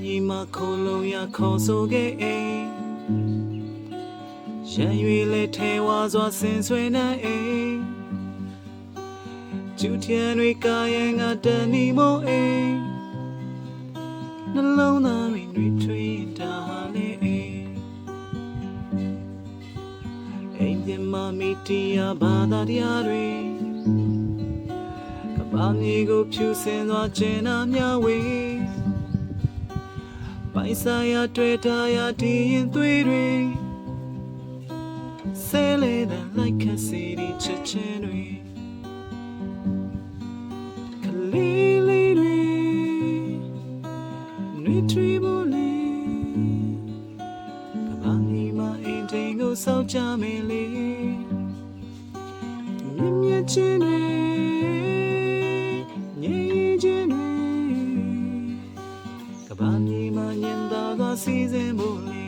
မြေမှာခိုးလုံးရခေါ်ဆိုခဲ့အိမ်ရန်ရွေလေထဲဝါစွာဆင်ဆွေနေအိမ်ကျူထျံတွေကာယံငါတန်နီမို့အိမ်နှလုံးသားတွေတွေထွေးတာဟာလေအိမ်အိမ်ပြမမီတီယာဘာသာတရားတွေကပ္ပမြေကိုဖြူစင်သွားကျင်နာမြဝေး ပိုင်ဆိုင်ရာတွေ့တာရာဒီရင်သွေးတွေဆဲလေတဲ့လိုက်ခက်စီဒီချက်ချင်းတွေကလေးလေးတွေနှွေထွေးဖို့လေကဘာမီမအိမ်တိန်ကိုစောက်ကြမယ်လေမြင်မြချင်းတွေငြိမ်းချင်းတွေကဘာမြေမှာည င်သာသောစီစဉ်ဖို့လေ